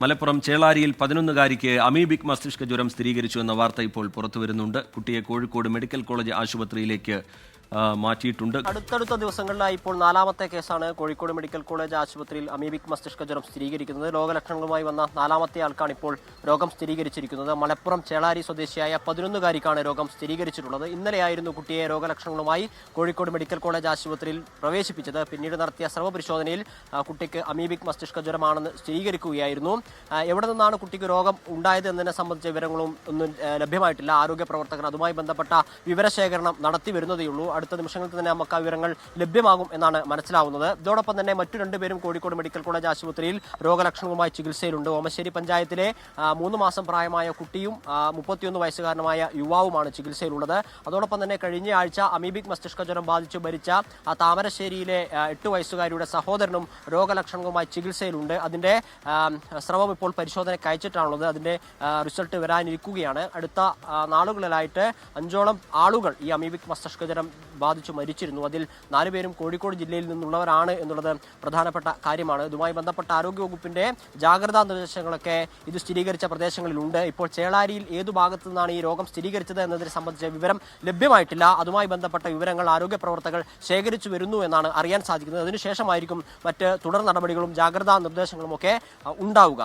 Malappuram ചേളാരിയിൽ പതിനൊന്നുകാരിക്ക് amoebic മസ്തിഷ്ക ജ്വരം സ്ഥിരീകരിച്ചു എന്ന വാർത്ത ഇപ്പോൾ പുറത്തു വരുന്നുണ്ട് കുട്ടിയെ കോഴിക്കോട് മെഡിക്കൽ കോളേജ് ആശുപത്രിയിലേക്ക് മാറ്റിയിട്ടുണ്ട്. അടുത്തടുത്ത ദിവസങ്ങളിലായി ഇപ്പോൾ നാലാമത്തെ കേസാണ് കോഴിക്കോട് മെഡിക്കൽ കോളേജ് ആശുപത്രിയിൽ അമീബിക് മസ്തിഷ്ക ജ്വരം സ്ഥിരീകരിക്കുന്നത്. രോഗലക്ഷണങ്ങളുമായി വന്ന നാലാമത്തെ ആൾക്കാണ് ഇപ്പോൾ രോഗം സ്ഥിരീകരിച്ചിരിക്കുന്നത്. മലപ്പുറം ചേളാരി സ്വദേശിയായ പതിനൊന്നുകാരിക്കാണ് രോഗം സ്ഥിരീകരിച്ചിട്ടുള്ളത്. ഇന്നലെയായിരുന്നു കുട്ടിയെ രോഗലക്ഷണങ്ങളുമായി കോഴിക്കോട് മെഡിക്കൽ കോളേജ് ആശുപത്രിയിൽ പ്രവേശിപ്പിച്ചത്. പിന്നീട് നടത്തിയ സർവപരിശോധനയിൽ പരിശോധനയിൽ കുട്ടിക്ക് അമീബിക് മസ്തിഷ്ക ജ്വരമാണെന്ന് സ്ഥിരീകരിക്കുകയായിരുന്നു. എവിടെ നിന്നാണ് കുട്ടിക്ക് രോഗം ഉണ്ടായത് എന്നതിനെ സംബന്ധിച്ച വിവരങ്ങളും ഒന്നും ലഭ്യമായിട്ടില്ല. ആരോഗ്യ പ്രവർത്തകർ അതുമായി ബന്ധപ്പെട്ട വിവരശേഖരണം നടത്തി വരുന്നതേയുള്ളൂ. അടുത്ത നിമിഷങ്ങളിൽ തന്നെ നമുക്ക് ആ വിവരങ്ങൾ ലഭ്യമാകും എന്നാണ് മനസ്സിലാവുന്നത്. ഇതോടൊപ്പം തന്നെ മറ്റു രണ്ടുപേരും കോഴിക്കോട് മെഡിക്കൽ കോളേജ് ആശുപത്രിയിൽ രോഗലക്ഷണവുമായി ചികിത്സയിലുണ്ട്. ഓമശ്ശേരി പഞ്ചായത്തിലെ മൂന്ന് മാസം പ്രായമായ കുട്ടിയും മുപ്പത്തിയൊന്ന് വയസ്സുകാരനുമായ യുവാവുമാണ് ചികിത്സയിലുള്ളത്. അതോടൊപ്പം തന്നെ കഴിഞ്ഞ ആഴ്ച അമീബിക് മസ്തിഷ്ക ജ്വരം ബാധിച്ച് ഭരിച്ച താമരശ്ശേരിയിലെ എട്ട് വയസ്സുകാരിയുടെ സഹോദരനും രോഗലക്ഷണവുമായി ചികിത്സയിലുണ്ട്. അതിന്റെ സ്രവം ഇപ്പോൾ പരിശോധനയ്ക്ക് അയച്ചിട്ടാണുള്ളത്. അതിന്റെ റിസൾട്ട് വരാനിരിക്കുകയാണ്. അടുത്ത നാളുകളിലായിട്ട് അഞ്ചോളം ആളുകൾ ഈ അമീബിക് മസ്തിഷ്ക ജ്വരം ബാധിച്ചു മരിച്ചിരുന്നു. അതിൽ നാലുപേരും കോഴിക്കോട് ജില്ലയിൽ നിന്നുള്ളവരാണ് എന്നുള്ളത് പ്രധാനപ്പെട്ട കാര്യമാണ്. ഇതുമായി ബന്ധപ്പെട്ട ആരോഗ്യവകുപ്പിന്റെ ജാഗ്രതാ നിർദ്ദേശങ്ങളൊക്കെ ഇത് സ്ഥിരീകരിച്ച പ്രദേശങ്ങളിലുണ്ട്. ഇപ്പോൾ ചേളാരിയിൽ ഏതു ഭാഗത്തു നിന്നാണ് ഈ രോഗം സ്ഥിരീകരിച്ചത് എന്നതിനെ സംബന്ധിച്ച വിവരം ലഭ്യമായിട്ടില്ല. അതുമായി ബന്ധപ്പെട്ട വിവരങ്ങൾ ആരോഗ്യ പ്രവർത്തകർ ശേഖരിച്ചു വരുന്നു എന്നാണ് അറിയാൻ സാധിക്കുന്നത്. അതിനുശേഷമായിരിക്കും മറ്റ് തുടർ നടപടികളും ജാഗ്രതാ നിർദ്ദേശങ്ങളും ഒക്കെ ഉണ്ടാവുക.